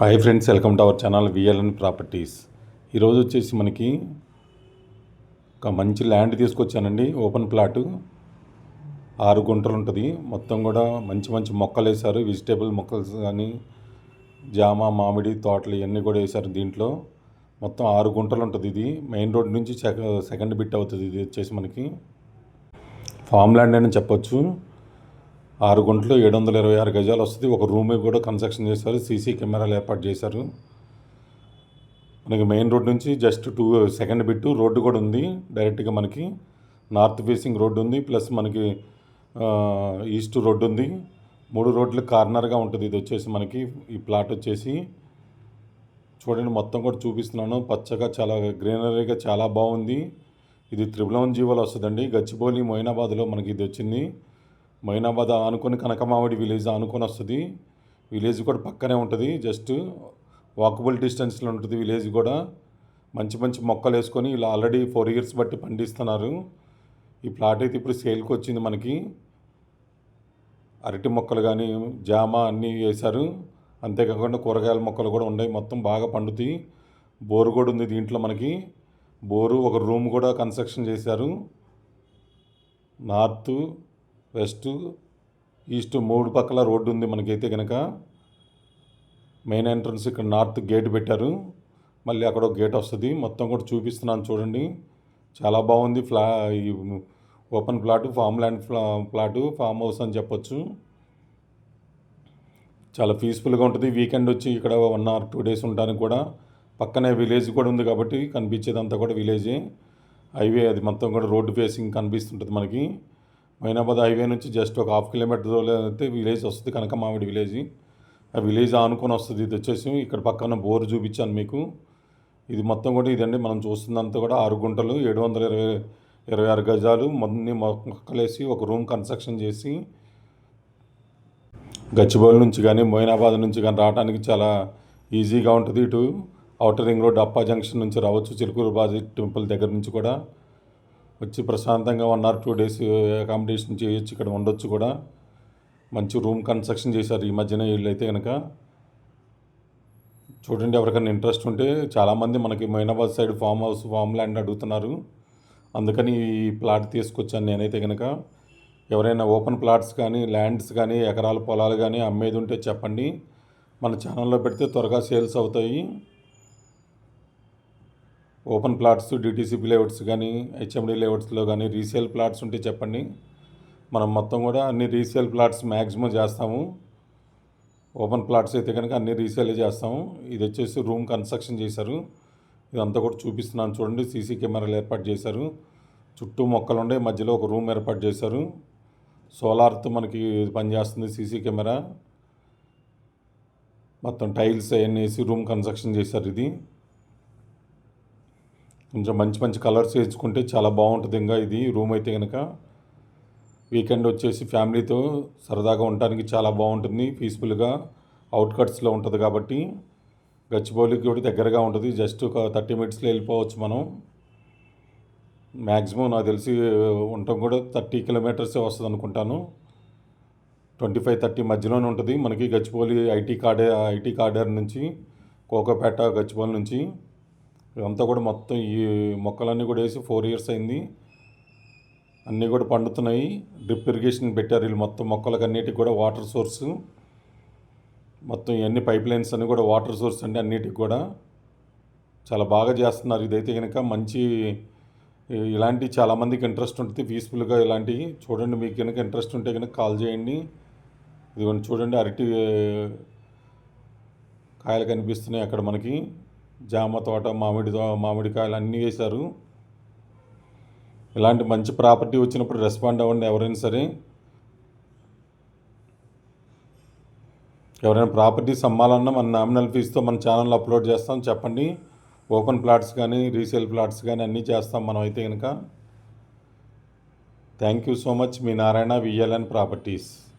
Hi friends welcome to our channel VLN properties. ఈరోజు వచ్చేసి మనకి ఒక మంచి ల్యాండ్ తీసుకొచ్చానండి ఓపెన్ ప్లాట్. ఆరు గుంటలు ఉంటుంది. మొత్తం కూడా మంచి మంచి మొక్కలు వేశారు. వెజిటేబుల్ మొక్కలు కానీ జామ మామిడి తోటలు ఇవన్నీ కూడా వేశారు దీంట్లో. మొత్తం ఆరు గుంటలు ఉంటుంది ఇది. మెయిన్ రోడ్ నుంచి సెకండ్ బిట్ అవుతుంది ఇది వచ్చేసి మనకి. ఫామ్ ల్యాండ్ అని చెప్పొచ్చు. ఆరు గుంటలు ఏడు వందల ఇరవై ఆరు గజాలు వస్తుంది ఒక రూమ్ కూడా కన్స్ట్రక్షన్ చేశారు. సీసీ కెమెరాలు ఏర్పాటు చేశారు. మనకి మెయిన్ రోడ్ నుంచి just two second bit road కూడా ఉంది. డైరెక్ట్గా మనకి నార్త్ ఫేసింగ్ రోడ్డు ఉంది. ప్లస్ మనకి ఈస్ట్ రోడ్డు ఉంది. మూడు రోడ్లు కార్నర్గా ఉంటుంది. ఇది వచ్చేసి మనకి ఈ ప్లాట్ వచ్చేసి. చూడండి మొత్తం కూడా చూపిస్తున్నాను. పచ్చగా చాలా గ్రీనరీగా చాలా బాగుంది. ఇది త్రిబుల్ వన్ జీవోలో వస్తుందండి గచ్చిబౌలి మొయినాబాద్లో మనకి ఇది వచ్చింది. మైనాబాద్ ఆనుకొని కనకమావడి విలేజ్ ఆనుకొని వస్తుంది. విలేజ్ కూడా పక్కనే ఉంటుంది. జస్ట్ వాకబుల్ డిస్టెన్స్లో ఉంటుంది విలేజ్ కూడా. మంచి మంచి మొక్కలు వేసుకొని ఇలా ఆల్రెడీ ఫోర్ ఇయర్స్ బట్టి పండిస్తున్నారు. ఈ ప్లాట్ అయితే ఇప్పుడు సేల్కి వచ్చింది మనకి. అరటి మొక్కలు కానీ జామ అన్నీ వేశారు. అంతేకాకుండా కూరగాయల మొక్కలు కూడా ఉన్నాయి. మొత్తం బాగా పండుతాయి. బోరు కూడా ఉంది దీంట్లో మనకి. బోరు ఒక రూమ్ కూడా కన్స్ట్రక్షన్ చేశారు. నార్త్ వెస్ట్ ఈస్ట్ మూడు పక్కల రోడ్డు ఉంది మనకైతే కనుక మెయిన్ ఎంట్రన్స్ ఇక్కడ నార్త్ గేట్ పెట్టారు. మళ్ళీ అక్కడ ఒక గేట్ వస్తుంది. మొత్తం కూడా చూపిస్తున్నాను చూడండి. చాలా బాగుంది. ఫ్లా ఈ ఓపెన్ ప్లాటు ఫామ్ ల్యాండ్ ఫ్లా ప్లాటు ఫామ్ హౌస్ అని చెప్పొచ్చు. చాలా పీస్ఫుల్గా ఉంటుంది. వీకెండ్ వచ్చి ఇక్కడ వన్ ఆర్ టూ డేస్ ఉండడానికి కూడా పక్కనే విలేజ్ కూడా ఉంది కాబట్టి కనిపించేదంతా కూడా విలేజే. హైవే అది మొత్తం కూడా రోడ్డు ఫేసింగ్ కనిపిస్తుంటుంది మనకి. మైనాబాద్ హైవే నుంచి జస్ట్ ఒక హాఫ్ కిలోమీటర్ అయితే విలేజ్ వస్తుంది కనకమామిడి విలేజ్. ఆ విలేజ్ ఆనుకొని వస్తుంది ఇది వచ్చేసి ఇక్కడ పక్కన బోర్ చూపించాను మీకు. ఇది మొత్తం కూడా ఇదండి మనం చూస్తుందంతా కూడా ఆరు గుంటలు ఏడు వందల ఇరవై ఇరవై ఆరు గజాలు మొన్ని మొక్కలేసి ఒక రూమ్ కన్స్ట్రక్షన్ చేసి గచ్చిబౌలి నుంచి కానీ మోయినాబాద్ నుంచి కానీ రావడానికి చాలా ఈజీగా ఉంటుంది. ఇటు outer ring road Appa junction నుంచి రావచ్చు చిలుకూరు బాజీ టెంపుల్ దగ్గర నుంచి కూడా. వచ్చి ప్రశాంతంగా one or two days accommodation చేయొచ్చు ఇక్కడ ఉండొచ్చు కూడా. మంచి రూమ్ కన్స్ట్రక్షన్ చేశారు ఈ మధ్యన వీళ్ళు అయితే కనుక చూడండి ఎవరికైనా ఇంట్రెస్ట్ ఉంటే చాలామంది మనకి Moinabad side farm house farm land అడుగుతున్నారు. అందుకని ఈ ప్లాట్ తీసుకొచ్చాను నేనైతే కనుక ఎవరైనా ఓపెన్ ప్లాట్స్ కానీ ల్యాండ్స్ కానీ ఎకరాల పొలాలు కానీ అమ్మేది ఉంటే చెప్పండి. మన ఛానల్లో పెడితే త్వరగా సేల్స్ అవుతాయి. ఓపెన్ ప్లాట్స్ డిటీసీపీ లేఅవుట్స్ కానీ హెచ్ఎండి లేఅవుట్స్లో కానీ రీసేల్ ప్లాట్స్ ఉంటే చెప్పండి. మనం మొత్తం కూడా అన్ని రీసేల్ ప్లాట్స్ మ్యాక్సిమం చేస్తాము. ఓపెన్ ప్లాట్స్ అయితే కనుక అన్ని రీసేలే చేస్తాము. ఇది వచ్చేసి రూమ్ కన్స్ట్రక్షన్ చేశారు. ఇదంతా కూడా చూపిస్తున్నాను చూడండి. సీసీ కెమెరాలు ఏర్పాటు చేశారు. చుట్టూ మొక్కలు ఉండే మధ్యలో ఒక రూమ్ ఏర్పాటు చేశారు. సోలార్తో మనకి పనిచేస్తుంది సీసీ కెమెరా. మొత్తం టైల్స్ అవన్నీ వేసి రూమ్ కన్స్ట్రక్షన్ చేశారు ఇది. కొంచెం మంచి మంచి కలర్స్ వేసుకుంటే చాలా బాగుంటుంది ఇంకా ఇది రూమ్ అయితే కనుక వీకెండ్ వచ్చేసి ఫ్యామిలీతో సరదాగా ఉండడానికి చాలా బాగుంటుంది పీస్ఫుల్గా అవుట్కట్స్లో ఉంటుంది కాబట్టి. గచ్చిబౌలికి కూడా దగ్గరగా ఉంటుంది జస్ట్ ఒక థర్టీ మినిట్స్లో వెళ్ళిపోవచ్చు మనం. మ్యాక్సిమం నాకు తెలిసి ఉండటం కూడా థర్టీ కిలోమీటర్సే వస్తుంది అనుకుంటాను. ట్వంటీ ఫైవ్ థర్టీ మధ్యలోనే ఉంటుంది మనకి గచ్చిబౌలి ఐటీ కార్డే ఐటీ కార్డర్ నుంచి కోకోపేట గచ్చిబౌలి నుంచి. ఇదంతా కూడా మొత్తం ఈ మొక్కలన్నీ కూడా వేసి ఫోర్ ఇయర్స్ అయింది. అన్నీ కూడా పండుతున్నాయి. డ్రిప్ ఇరిగేషన్ పెట్టారు వీళ్ళు మొత్తం మొక్కలకు అన్నిటికి కూడా వాటర్ సోర్స్. మొత్తం ఇవన్నీ పైప్ లైన్స్ అన్నీ కూడా వాటర్ సోర్స్ అండి అన్నిటికి కూడా. చాలా బాగా చేస్తున్నారు ఇదైతే కనుక మంచి ఇలాంటి చాలామందికి ఇంట్రెస్ట్ ఉంటుంది. పీస్ఫుల్గా ఇలాంటివి చూడండి. మీకు కనుక ఇంట్రెస్ట్ ఉంటే కనుక కాల్ చేయండి. ఇదిగోండి చూడండి. అరటి కాయలు కనిపిస్తున్నాయి అక్కడ మనకి. జామ తోట మామిడి తో- మామిడికాయలు అన్నీ వేశారు. ఇలాంటి మంచి ప్రాపర్టీ వచ్చినప్పుడు రెస్పాండ్ అవ్వండి ఎవరైనా సరే. ఎవరైనా ప్రాపర్టీస్ అమ్మాలన్నా మన నామినల్ ఫీజుతో మన ఛానల్లో అప్లోడ్ చేస్తాం చెప్పండి. ఓపెన్ ప్లాట్స్ కానీ రీసేల్ ప్లాట్స్ కానీ అన్నీ చేస్తాం మనం అయితే కనుక థ్యాంక్ యూ సో మచ్. మీ నారాయణ విఎల్ఎన్ ప్రాపర్టీస్.